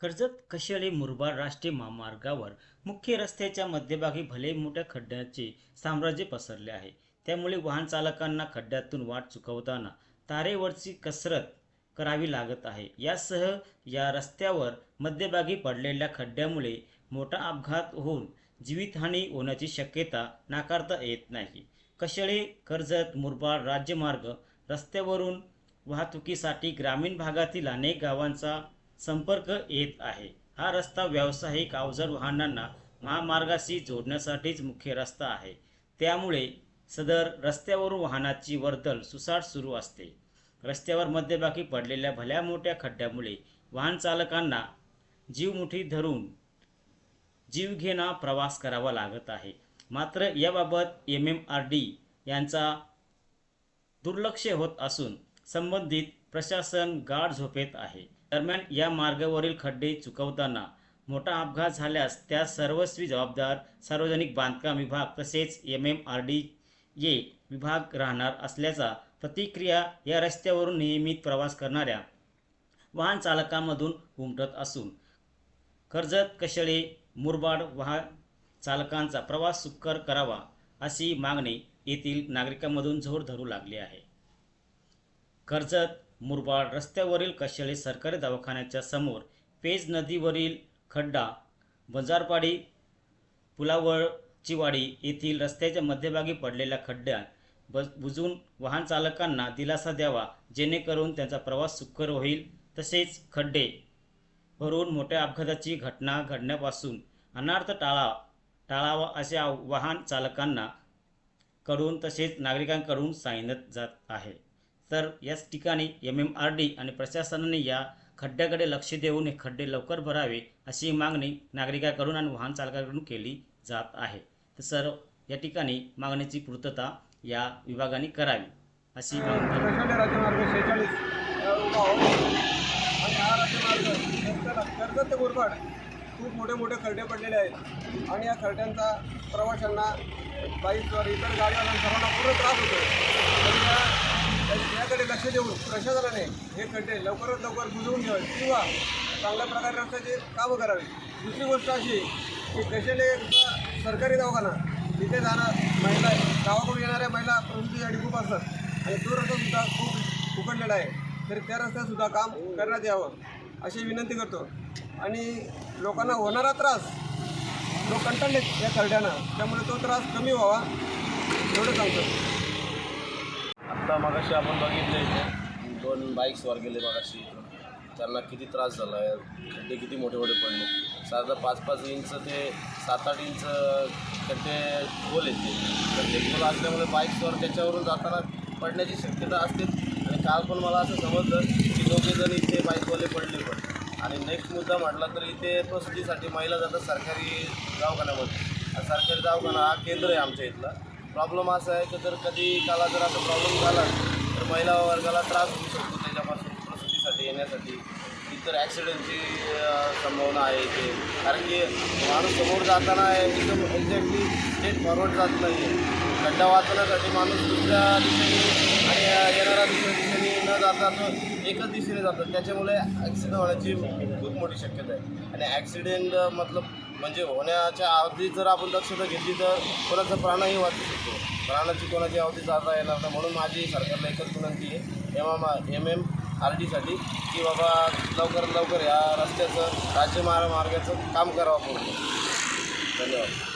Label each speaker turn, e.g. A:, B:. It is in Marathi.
A: कर्जत कशेळी मुरबाड राष्ट्रीय महामार्गावर? मुख्य रस्त्याच्या मध्यभागी भले मोठ्या खड्ड्याचे साम्राज्य पसरले आहे. त्यामुळे वाहन चालकांना खड्ड्यातून वाट चुकवताना तारेवरची कसरत करावी लागत आहे. यासह या रस्त्यावर मध्यभागी पडलेल्या खड्ड्यामुळे मोठा अपघात होऊन जीवितहानी होण्याची शक्यता नाकारता येत नाही. कशळे कर्जत मुरबाड राज्यमार्ग? रस्त्यावरून वाहतुकीसाठी ग्रामीण भागातील अनेक गावांचा संपर्क येत आहे. हा रस्ता व्यावसायिक अवजड वाहनांना महामार्गाशी जोडण्यासाठीच मुख्य रस्ता आहे. त्यामुळे सदर रस्त्यावरून वाहनाची वर्दळ सुसाट सुरू असते. रस्त्यावर मध्यभागी पडलेल्या भल्या मोठ्या खड्ड्यामुळे वाहन चालकांना जीवमुठी धरून जीवघेणा प्रवास करावा लागत आहे. मात्र याबाबत एम एम आर डी यांचा दुर्लक्ष होत असून संबंधित प्रशासन गाढ झोपेत आहे. दरम्यान या मार्गावरील खड्डे चुकवताना मोठा अपघात झाल्यास त्या सर्वस्वी जबाबदार सार्वजनिक बांधकाम विभाग तसेच एम एम आर डी ये विभाग राहणार असल्याचा प्रतिक्रिया या रस्त्यावरून नियमित प्रवास करणाऱ्या वाहन चालकांमधून उमटत असून कर्जत कशळे मुरबाड वाहन चालकांचा प्रवास सुकर करावा अशी मागणी येथील नागरिकांमधून जोर धरू लागली आहे. कर्जत मुरबाड रस्त्यावरील कशळे सरकारी दवाखान्याच्या समोर पेज नदीवरील खड्डा बंजारपाडी पुलावळचीवाडी येथील रस्त्याच्या मध्यभागी पडलेल्या खड्ड्यात बस बुजून वाहन चालकांना दिलासा द्यावा जेणेकरून त्यांचा प्रवास सुकर होईल. तसेच खड्डे भरून मोठ्या अपघाताची घटना घडण्यापासून अनार्थ टाळा टाळावा असे वाहन चालकांना कडून तसेच नागरिकांकडून सांगण्यात जात आहे. तर याच ठिकाणी एम एम आर डी आणि प्रशासनाने या खड्ड्याकडे लक्ष देऊन हे खड्डे लवकर भरावे अशी मागणी नागरिकांकडून आणि वाहन चालकांकडून केली जात आहे. तर सर्व या ठिकाणी मागणीची पूर्तता या विभागाने करावी अशी
B: कर्जत खूप मोठे मोठे खड्डे पडलेले आहेत. आणि या खड्ड्यांचा प्रवाशांना बाईकवर इतर गाड्यांना सर्वांना पूर्ण त्रास होतो लक्ष देऊन प्रशासनाने हे खड्डे लवकरात लवकर बुजवून घ्यावे किंवा चांगल्या प्रकारे रस्त्याचे कामं करावे. दुसरी गोष्ट अशी की कशाले सरकारी दवाखाना तिथे जाणार महिला गावाकडून येणाऱ्या महिला प्रसूतीसाठी खूप असतात आणि तो रस्तासुद्धा खूप उकडलेला आहे. तर त्या रस्त्यातसुद्धा काम करण्यात यावं अशी विनंती करतो. आणि लोकांना होणारा त्रास लोक कंटाळले या खरड्यानं त्यामुळे तो त्रास कमी व्हावा एवढं सांगतो.
C: आता मागाशी आपण बघितले इथे. दोन बाईक्सवर गेले मागाशी. त्यांना किती त्रास झाला आहे? खड्डे किती मोठे मोठे पडले. साधारण पाच पाच इंच ते सात आठ इंच खड्डे खोल येते तर ते खोल असल्यामुळे बाईक्सवर त्याच्यावरून जाताना पडण्याची शक्यता असते. आणि काल पण मला असं समजलं की दोघे जण इथे बाईकवाले पडले पण. आणि नेक्स्ट मुद्दा म्हटला तर इथे प्रसिद्धीसाठी महिला जातात सरकारी दवाखान्यामध्ये. सरकारी दवाखाना हा केंद्र आहे आमच्या इथला. प्रॉब्लेम असा आहे की जर कधी काला जर असा प्रॉब्लेम झाला तर महिला वर्गाला त्रास होऊ शकतो त्याच्यापासून प्रसूतीसाठी येण्यासाठी. इतर ॲक्सिडेंटची संभावना आहे इथे. कारण की माणूस समोर जाताना एकदम एक्झॅक्टली स्टेट फॉरवर्ड जात नाही आहे खड्डा वाचवण्यासाठी माणूस दुसऱ्या दिशेने आणि येणाऱ्या दुसऱ्या दिशेने न जाता तो एकच दिशेने जातात त्याच्यामुळे ॲक्सिडेंट होण्याची खूप मोठी शक्यता आहे. आणि ॲक्सिडेंट मतलब म्हणजे होण्याच्या आधी जर आपण दक्षता घेतली तर कोणाचा प्राणही वाचू शकतो. प्राणाची कोणाची अवधी जाता येणार नाही म्हणून माझी सरकारला एकच विनंती आहे M M M M R डीसाठी की बाबा लवकरात लवकर या रस्त्याचं राज्यमार्ग मार्गाचं काम करावं पूर्ण. धन्यवाद.